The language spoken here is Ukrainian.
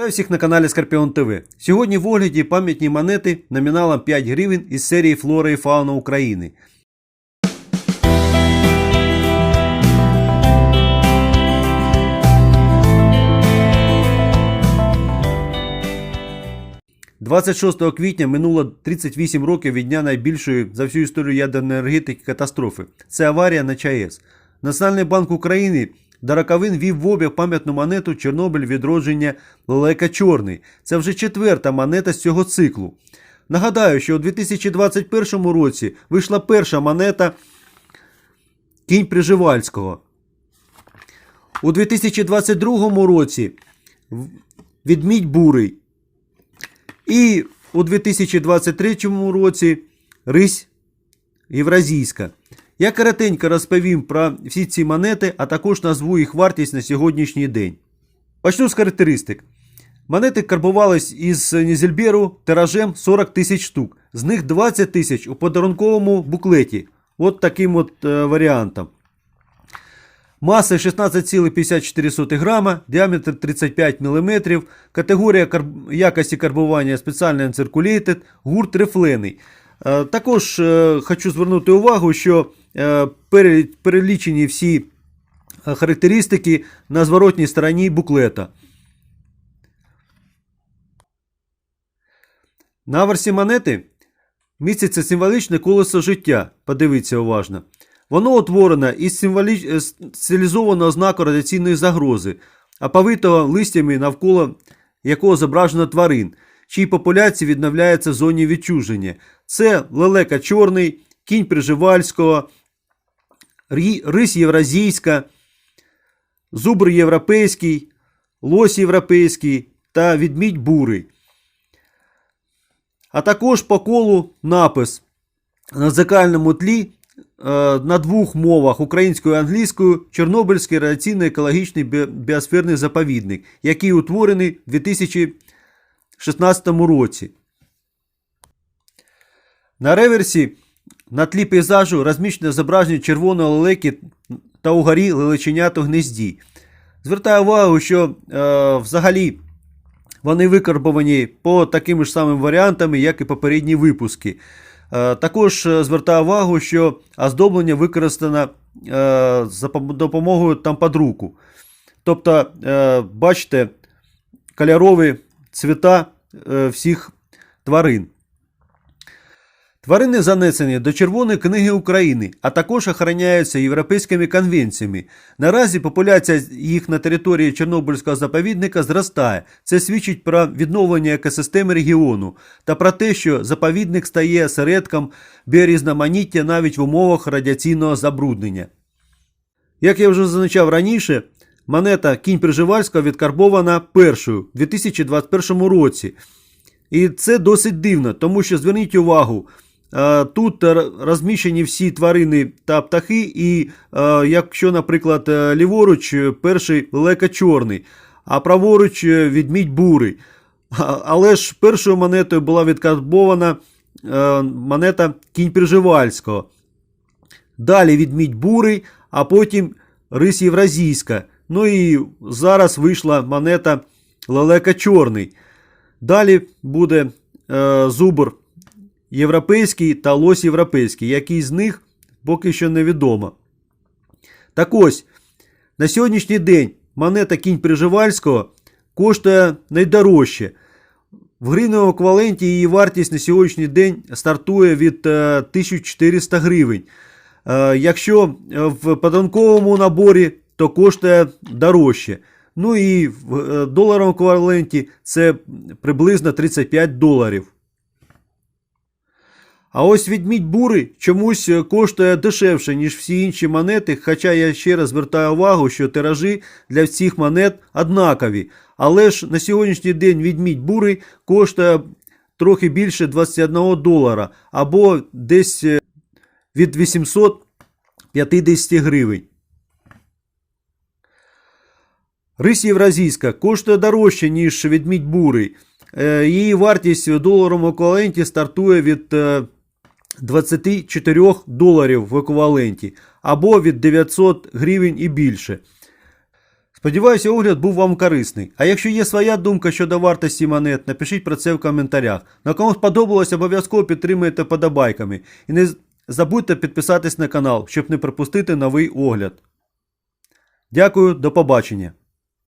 Вітаю всіх на каналі Скорпіон ТВ. Сьогодні в огляді пам'ятні монети номіналом 5 гривень із серії Флора і Фауна України. – 26 квітня минуло 38 років від дня найбільшої за всю історію ядерної енергетики катастрофи. Це аварія на ЧАЕС. Національний банк України до роковин вів в обіг пам'ятну монету Чорнобиль відродження Лелека Чорний. Це вже четверта монета з цього циклу. Нагадаю, що у 2021 році вийшла перша монета Кінь Приживальського. У 2022 році Відмідь Бурий. І у 2023 році Рись Євразійська. Я коротенько розповім про всі ці монети, а також назву їх вартість на сьогоднішній день. Почну з характеристик. Монети карбувались із Нізельберу тиражем 40 тисяч штук. З них 20 тисяч у подарунковому буклеті. От таким от е, варіантом. Маса 16,54 грама, діаметр 35 мм, категорія карб... якості карбування спеціальний Uncirculated, гурт рифлений. Е, Також е, хочу звернути увагу, що перелічені всі е, характеристики на зворотній стороні буклета. На версі монети міститься символічне колесо життя. Подивіться уважно. Воно утворено із символі... е, стилізованого знаку радіаційної загрози, оповитого листями навколо якого зображено тварин, чиї популяції відновляються в зоні відчуження. Це лелека чорний, кінь Приживальського, рись євразійська, зубр європейський, лось європейський та відмідь бурий. А також по колу напис на зеркальному тлі е, на двох мовах українською і англійською Чорнобильський радіаційно-екологічний біосферний заповідник, який утворений у 2016 році. На реверсі на тлі пейзажу розміщено зображення червоної лелеки та угорі лелеченят у гнізді. Звертаю увагу, що е, взагалі вони викарбовані по таким ж самим варіантам, як і попередні випуски. Е, Також е, звертаю увагу, що оздоблення використано е, за пом- допомогою тампадруку. Тобто, е, бачите, кольорові цвіта е, всіх тварин. Тварини занесені до Червоної книги України, а також охороняються європейськими конвенціями. Наразі популяція їх на території Чорнобильського заповідника зростає. Це свідчить про відновлення екосистеми регіону та про те, що заповідник стає середком біорізноманіття навіть в умовах радіаційного забруднення. Як я вже зазначав раніше, монета Кінь Приживальського відкарбована першою у 2021 році. І це досить дивно, тому що зверніть увагу, тут розміщені всі тварини та птахи, і е, якщо, наприклад, е, ліворуч е, перший лека чорний, а праворуч е, відмідь бурий. Але ж першою монетою була відкарбована е, монета Кінь Приживальського. Далі відмідь бурий, а потім рись Євразійська. Ну і зараз вийшла монета Лелека Чорний. Далі буде е, зубр європейський та лось європейський. Який з них поки що невідомо. Так ось, на сьогоднішній день монета кінь Приживальського коштує найдорожче. В гривневому еквіваленті її вартість на сьогоднішній день стартує від е, 1400 гривень. Е, Якщо е, в подарунковому наборі, то коштує дорожче. Ну і в е, доларовому еквіваленті це приблизно 35 доларів. А ось відмідь бури чомусь е, коштує дешевше, ніж всі інші монети, хоча я ще раз звертаю увагу, що тиражі для всіх монет однакові. Але ж на сьогоднішній день відмідь бури коштує трохи більше 21 долара, або десь е, від 850 гривень. Рись Євразійська коштує дорожче, ніж відмідь бурий. Е, Її вартість в доларовому еквіваленті стартує від 24 доларів в еквіваленті або від 900 гривень і більше. Сподіваюся, огляд був вам корисний. А якщо є своя думка щодо вартості монет, напишіть про це в коментарях. На кому сподобалось, обов'язково підтримуйте подобайками. І не забудьте підписатись на канал, щоб не пропустити новий огляд. Дякую, до побачення.